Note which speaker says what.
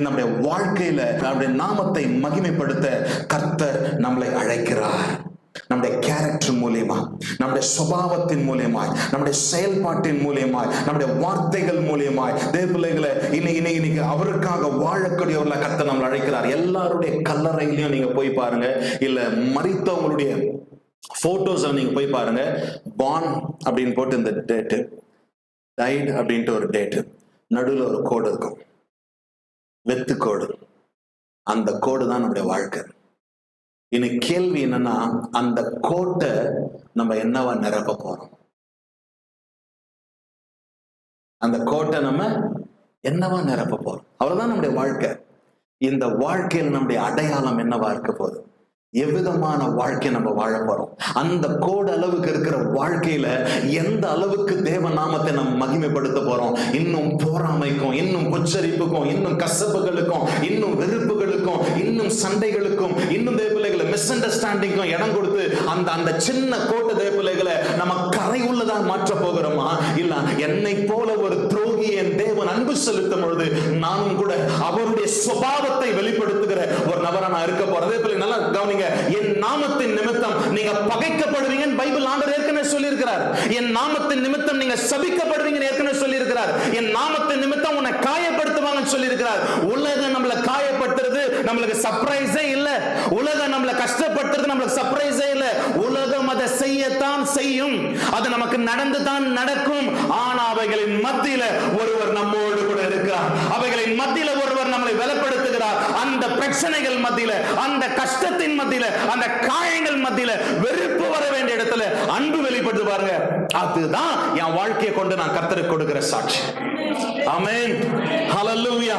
Speaker 1: நம்முடைய வாழ்க்கையில நம்முடைய நாமத்தை மகிமைப்படுத்த கர்த்தர் நம்மளை அழைக்கிறார். நம்முடைய கேரக்டர் மூலியமா நம்முடைய சுபாவத்தின் மூலியமாய் நம்முடைய செயல்பாட்டின் மூலியமாய் நம்முடைய வார்த்தைகள் மூலியமாய் தேவ பிள்ளைகளை இன்னைக்கு இன்னைக்கு இன்னைக்கு அவருக்காக வாழக்கூடியவர்களை கத்த நம்மளை அழைக்கிறார். எல்லாருடைய கல்லறையிலையும் நீங்க போய் பாருங்க. இல்ல மறித்தவங்களுடைய போட்டோஸ் நீங்க போய் பாருங்க. பான் அப்படின்னு போட்டு இந்த டேட்டு டைட் அப்படின்ட்டு ஒரு டேட்டு நடுவில் ஒரு கோடு இருக்கும். வெத்து கோடு. அந்த கோடு தான் நம்முடைய வாழ்க்கை. இன்னைக்கு கேள்வி என்னன்னா அந்த கோட்டை நம்ம என்னவா நிரப்ப போறோம்? அந்த கோட்டை நம்ம என்னவா நிரப்ப போறோம்? அவ்வளவுதான் நம்முடைய வாழ்க்கை. இந்த வாழ்க்கையில் நம்முடைய அடையாளம் என்னவா இருக்க போகுது? எவ்விதமான வாழ்க்கை நம்ம வாழ போறோம் அந்த கோடு அளவுக்கு இருக்கிற வாழ்க்கையில எந்த அளவுக்கு தேவ நாமத்தை நம்ம மகிமைப்படுத்த போறோம்? இன்னும் போராமைக்கும் இன்னும் உச்சரிப்புக்கும் இன்னும் கசப்புகளுக்கும் இன்னும் வெறுப்புகளுக்கும் இன்னும் சண்டைகளுக்கும் இன்னும் தேவபிள்ளைகளை மிஸ் அண்டர்ஸ்டாண்டிங்கும் இடம் கொடுத்து அந்த அந்த சின்ன கோட்டை தேவபிள்ளைகளை நம்ம தான் உள்ளதா மாற்ற போகிறோமா? இல்ல என்னை போல ஒரு துரோகி என் தேவன் அன்பு செலுத்தும் பொழுது நானும் கூட அவருடைய சுபாவத்தை வெளிப்படுத்துகிற ஒரு நபரா நான் இருக்க போறேன். அதே போல நல்லா கவனிங்க என் நாமத்தின் நிமித்தம் நீங்க பகைக்கப்படுவீங்கன்னு பைபிள் ஆண்டர் ஏற்கனவே சொல்லியிருக்கிறார். என் நாமத்தின் நிமித்தம் நீங்க சபிக்கப்படுவீங்கன்னு ஏற்கனவே சொல்லியிருக்கிறார். என் நாமத்தின் நிமித்தம் உன்னை காயப்படுத்துவாங்கன்னு சொல்லியிருக்கிறார். உலகம் நம்மளை காயப்படுத்துறது நம்மளுக்கு சர்ப்ரைஸே இல்ல. உலகம் நம்மளை கஷ்டப்படுத்துறது நம்மளுக்கு சர்ப்ரைஸே செய்யத்தான் செய்யும். அது நமக்கு நடந்து தான் நடக்கும். ஆனா அவைகளின் மத்தியில ஒருவர் நம்மோடு கூட இருக்கிறார். அவைகளின் மத்தியில ஒருவர் நம்மளை பலப்படுத்துகிறார் அந்த பிரச்சனைகள் மத்தியில அந்த கஷ்டத்தின் மத்தியில அந்த காயங்கள் மத்தியில வெறுப்பு வர வேண்டிய இடத்துல அன்பு வெளிப்படுத்து பாருங்க. அதுதான் என் வாழ்க்கையை கொண்டு நான் கத்தருக்கு கொடுக்கிற சாட்சி. ஆமென். ஹலல்லூயா